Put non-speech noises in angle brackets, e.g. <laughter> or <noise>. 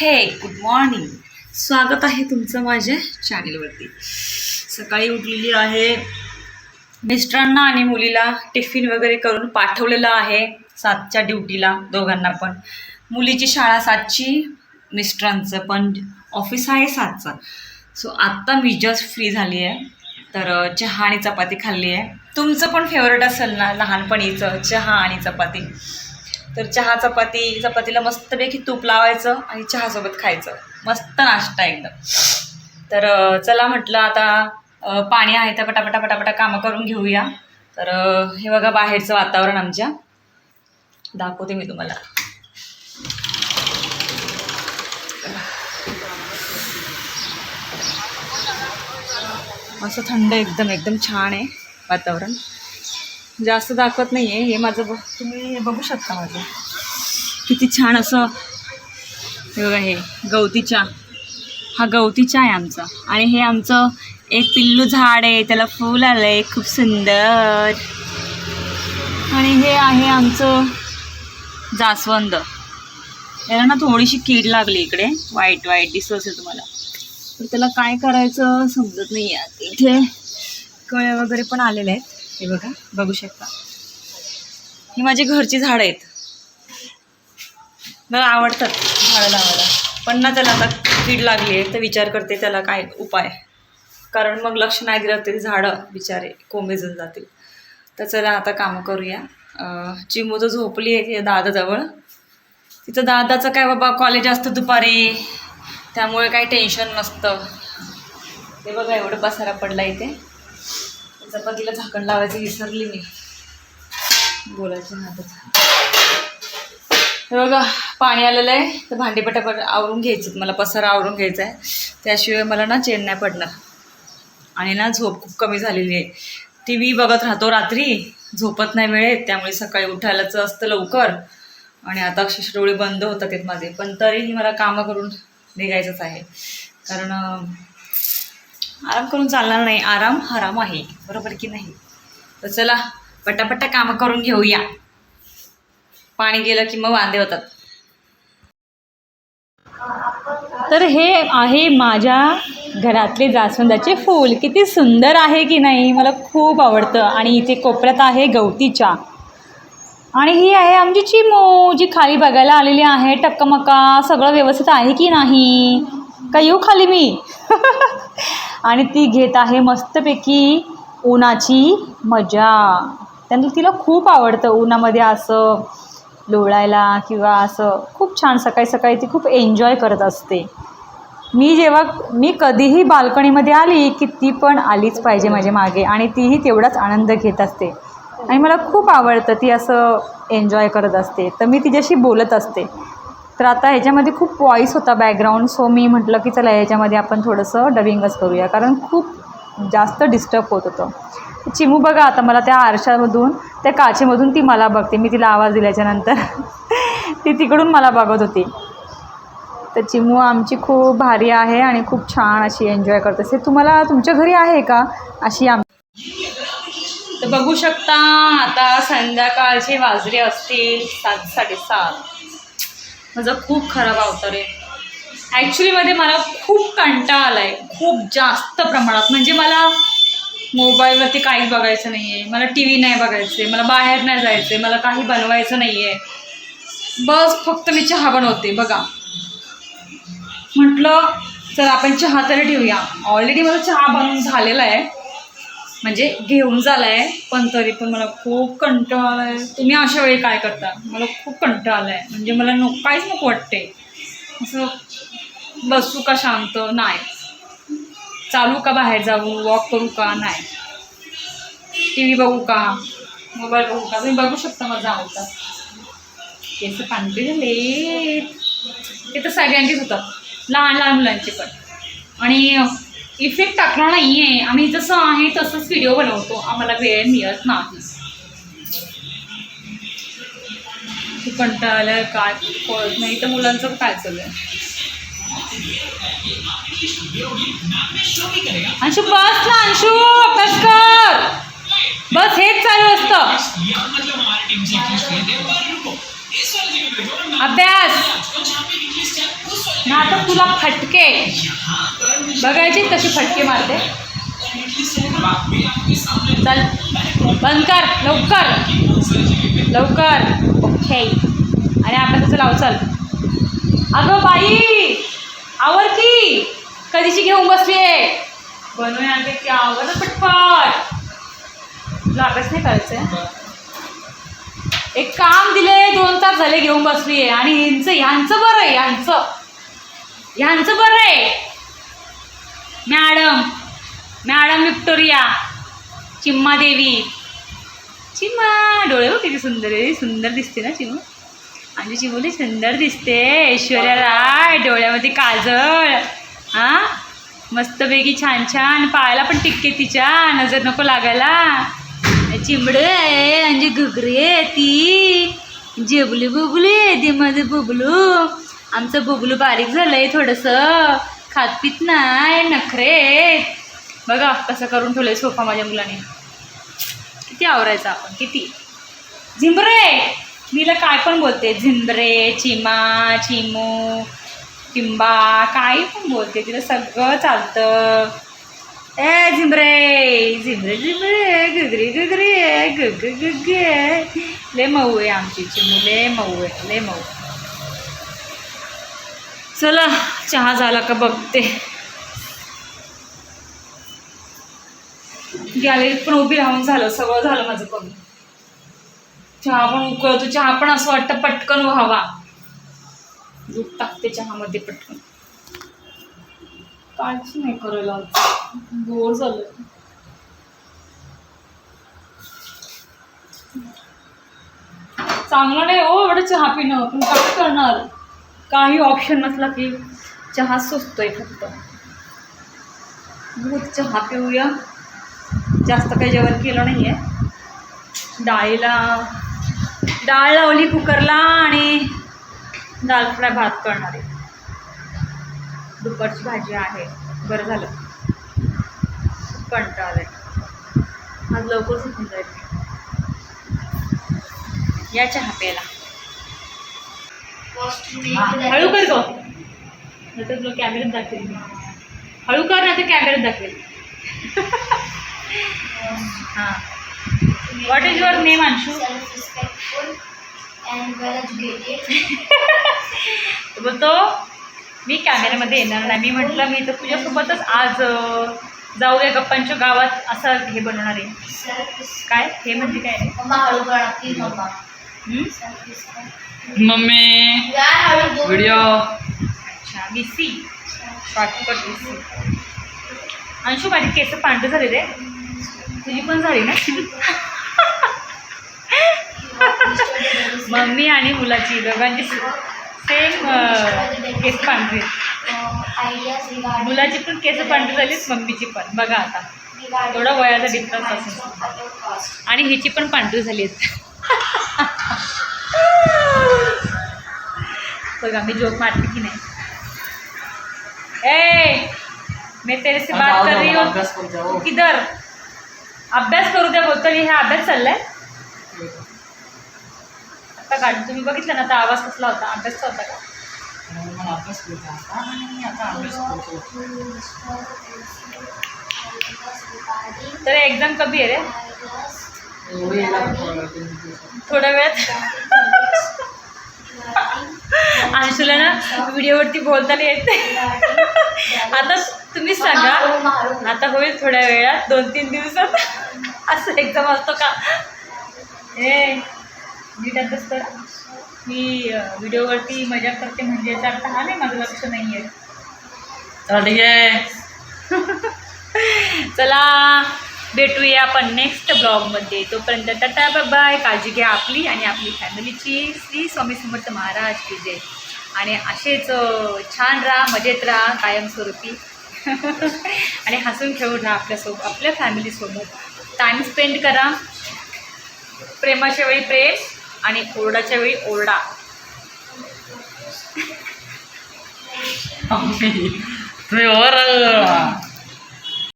हे good morning स्वागत आहे तुमचं माझ्या चॅनेलवरती सकाळी उठलेली आहे. मिस्टरांना आणि मुलीला टिफिन वगैरे करून पाठवलेलं आहे सातच्या ड्युटीला दोघांना पण. मुलीची शाळा सातची मिस्टरांचं पण ऑफिस आहे सातचं. सो आत्ता मी जस्ट फ्री झाली आहे. तर चहा आणि चपाती खाल्ली आहे. तुमचं पण फेवरेट असेल ना लहानपणीचं चहा आणि चपाती. तर चहा चपाती चपातीला मस्तपैकी तूप लावायचं आणि चहासोबत खायचं. मस्त नाश्ता एकदम. तर चला म्हटलं आता पाणी आहे तर पटापटा पटापटा कामं करून घेऊया. तर हे बघा बाहेरचं वातावरण आमच्या. दाखवते मी तुम्हाला. असं थंड एकदम एकदम छान आहे वातावरण. जास्त दाखवत नाही आहे हे माझं ब तुम्ही हे बघू शकता माझं. किती छान असं हे बघा हे गवती चहा हा गवती चहा आहे आमचा. आणि हे आमचं एक पिल्लू झाड आहे त्याला फूल आलं आहे खूप सुंदर. आणि हे आहे आमचं जास्वंद. याला ना थोडीशी कीड लागली इकडे. वाईट वाईट दिसत असेल तुम्हाला. तर त्याला काय करायचं समजत नाही आहे इथे कळे वगैरे पण आलेले आहेत. हे बघा बघू शकता. ही माझी घरची झाडं आहेत. मला आवडतात झाडं लावायला. पण ना त्याला आता कीड लागली आहे तर विचार करते त्याला काय उपाय. कारण मग लक्ष नाही दिलं तरी झाडं बिचारे कोंबेजून जातील. तर चला आता कामं करूया. चिमू तर झोपली आहे तिच्या दादाजवळ. तिथं दादाचं काय बाबा कॉलेज असतं दुपारी. त्यामुळे काही टेन्शन नसतं. ते बघा एवढं पसारा पडला इथे. चपातीला झाकण लावायचं विसरली मी. बोलायचं नातच हे बघा पाणी आलेलं आहे. तर भांडी पटापट आवरून घ्यायचं मला पसारा आवरून घ्यायचा आहे. त्याशिवाय मला ना चेन नाही पडणार. आणि ना झोप खूप कमी झालेली आहे. टी व्ही बघत राहतो रात्री. झोपत नाही वेळेत. त्यामुळे सकाळी उठायलाच असतं लवकर. आणि आता अक्षरशः डोळे बंद होतात आहेत माझे. पण तरीही मला कामं करून निघायचंच आहे. कारण आराम करून चालणार नाही. आराम हराम आहे. बरोबर की नाही? तर चला पटापट्टा कामं करून घेऊया. पाणी गेलं की मग वांदे होतात. तर हे आहे माझ्या घरातले जास्वंदाचे फूल. किती सुंदर आहे की नाही? मला खूप आवडतं. आणि इथे कोपऱ्यात आहे गवती चहा आणि ही आहे आमची चिमू जी खाली बघायला आलेली आहे. टक्कमक्का सगळं व्यवस्थित आहे की नाही? का येऊ खाली मी? <laughs> आणि ती घेत आहे मस्तपैकी उन्हाची मजा. त्यानंतर तिला खूप आवडतं उन्हामध्ये असं लोळायला किंवा असं खूप छान सकाळी सकाळी ती खूप एन्जॉय करत असते. मी जेव्हा मी कधीही बाल्कनीमध्ये आली की ती पण आलीच पाहिजे माझ्या मागे आणि तीही तेवढाच आनंद घेत असते. आणि मला खूप आवडतं ती असं एन्जॉय करत असते. तर मी तिच्याशी बोलत असते. तर आता ह्याच्यामध्ये खूप वॉईस होता बॅकग्राऊंड सो मी म्हटलं की चला ह्याच्यामध्ये आपण थोडंसं डबिंगच करूया. कारण खूप जास्त डिस्टर्ब होत होतं. चिमू बघा आता मला त्या आरशामधून त्या काचेमधून ती मला बघते. मी तिला आवाज दिल्याच्यानंतर <laughs> ती तिकडून मला बघत होती. तर चिमू आमची खूप भारी आहे आणि खूप छान अशी एन्जॉय करत असते तुम्हाला तुमच्या घरी आहे का? अशी आम तर बघू शकता आता संध्याकाळचे वाजरी असतील सात साडेसात. माझा खूप खराब अवतार आहे. ॲक्च्युलीमध्ये मला खूप कंटाळा आला आहे खूप जास्त प्रमाणात. म्हणजे मला मोबाईलवरती काहीच बघायचं नाही आहे मला टी व्ही नाही बघायचं आहे मला बाहेर नाही जायचं आहे मला काही बनवायचं नाही आहे बस फक्त मी चहा बनवते. बघा. म्हटलं तर आपण चहा तरी ठेवूया. ऑलरेडी मला चहा बनवून झालेला आहे. म्हणजे घेऊन झाला आहे पण तरी पण मला खूप कंटाळा आला आहे तुम्ही अशा वेळी काय करता? मला खूप कंटाळा आला आहे म्हणजे मला नको काहीच नको वाटते असं बसू का शांत? नाही. चालू का बाहेर जाऊ? वॉक करू का? नाही. टी व्ही बघू का? मोबाईल बघू का? तुम्ही बघू शकता माझा आवडता. केस पांढरे झाले. ते तर सगळ्यांचेच होतात. लहान लहान मुलांचे पण. आणि इफेक्ट टाकणार नाही आहे आम्ही जसं आहे तसंच व्हिडिओ बनवतो. आम्हाला वेळ मिळत नाही. खूप कंटाळलं काय? कळत नाही तर मुलांचं काय चालू आहे? अंशू बस ना अंशू अभ्यास कर. बस हेच चालू असतं. अभ्यास. ना तर तुला फटके. बघायची कशी फटके मारते. चल बंद कर लवकर. लवकर. ओके आणि आपण तसं लाव चल. अगं बाई आवर की कधीची घेऊन आहे बनवूया आणते की आवर पटपट. तुला अभ्यास नाही करायचंय? एक काम दिले दोन तास झाले घेऊन बसली आहे आणि यांचं ह्यांचं बरं आहे ह्यांचं. ह्यांचं बरं आहे. मॅडम मॅडम विक्टोरिया चिम्मा देवी. चिम्मा डोळे बघ किती सुंदर आहे. सुंदर दिसते ना चिमू आमची चिमुली सुंदर दिसते. ऐश्वर्या राय डोळ्यामध्ये काजळ. हा? मस्तपैकी छान छान. पायाला पण टिकते तिच्या. नजर नको लागायला. चिमड आहे म्हणजे घुगरी आहे ती. जेबली बुबली आहे ती माझं बुबलू. आमचं बुबलू बारीक झालंय थोडंसं. खात पित नाही नखरे बघा कसं करून ठेवलंय सोफा माझ्या मुलाने. किती आवरायचं आपण किती? झिंबरे! मीला काय पण बोलते. झिंबरे चिमा चिमू चिंबा काही पण बोलते. तिला सगळं चालतं. ए झिंबरे झिंबरे झिंबरे गुगरी गुगरी आहे गुग गुग ले मऊ आहे आमची चिमू ले मऊ आहे ले मऊ. चला चहा झाला का बघते. गॅलरीत पण उभी राहून झालं सगळं झालं माझं कमी चहा पण उकळतो चहा पण असं वाटतं पटकन व्हावा. दूध टाकते चहामध्ये पटकन. काहीच नाही करायला. बोर झालं. चांगलं नाही हो एवढं चहा पिणं. पण काय करणार? काही ऑप्शन नसला की चहा सुचतोय फक्त. दूध चहा पिऊया. जास्त काही जेवण केलं नाही आहे डाळीला डाळ लावली कुकरला आणि दाल फ्राय भात करणार आहे. दुपारची भाजी आहे. बरं झालं. कंटाळ आहे आज लवकर सुटून जाईल या चहा प्यायला. हळू कर गो. तुला कॅमेऱ्यात दाखवेल हळू कर ना तर कॅमेऱ्यात दाखवेल. हां. What is your name Anshu बोलतो मी कॅमेऱ्यामध्ये येणार नाही. मी म्हटलं मी तर तुझ्यासोबतच आज जाऊया गप्पांच्या गावात असं हे बनवणार आहे. काय? हे म्हणजे काय? मम्मा हं? व्हिडिओ अच्छा विसी शॉर्टकट विसी अंशू माझी केस पांढरे झाले रे. तुझी पण झाली ना? <laughs> मम्मी आणि मुलाची दोघांची. सेम केस पांढरे. Uh, regarding मुलाची पण केस पांढरी झालीत मम्मीची पण. बघा आता. थोडा वयाचा price असेल. आणि हिची पण पांढरी झाली बघा मी जोक मारते की नाही. ए मैं तेरे से बात कर रही हूँ. हो. किधर? अभ्यास करू द्या बोलतो हे अभ्यास चाललाय? आता गाडी तुम्ही बघितलं ना आता आवाज कसला होता? अभ्यासचा होता का? मला अभ्यास करू द्या आता आणि आता अभ्यास करतो Regarding तर एक्झाम कधी आहे रे. थोड्या वेळात. अंशुला ना व्हिडिओवरती बोलताना येते. आता तुम्हीच सांगा आता होईल थोड्या वेळात दोन तीन दिवसात. असं एक्झाम असतो का? ए नीट अभ्यास कर मी व्हिडिओवरती मजा करते म्हणजे याचा अर्थ हा नाही माझं लक्ष नाही आहे. चला ठीक आहे. <laughs> चला भेटूया आपण नेक्स्ट ब्लॉगमध्ये तोपर्यंत टाटा बाय बाय काळजी घ्या आपली आणि आपली फॅमिलीची श्री स्वामी समर्थ महाराज की जय. आणि असेच छान राहा मजेत राहा कायमस्वरूपी. <laughs> आणि हसून खेळून राहा आपल्यासोबत आपल्या फॅमिलीसोबत टाईम स्पेंड करा. प्रेमाच्या वेळी प्रेम आणि ओरडाच्या वेळी ओरडा. तुम्ही वर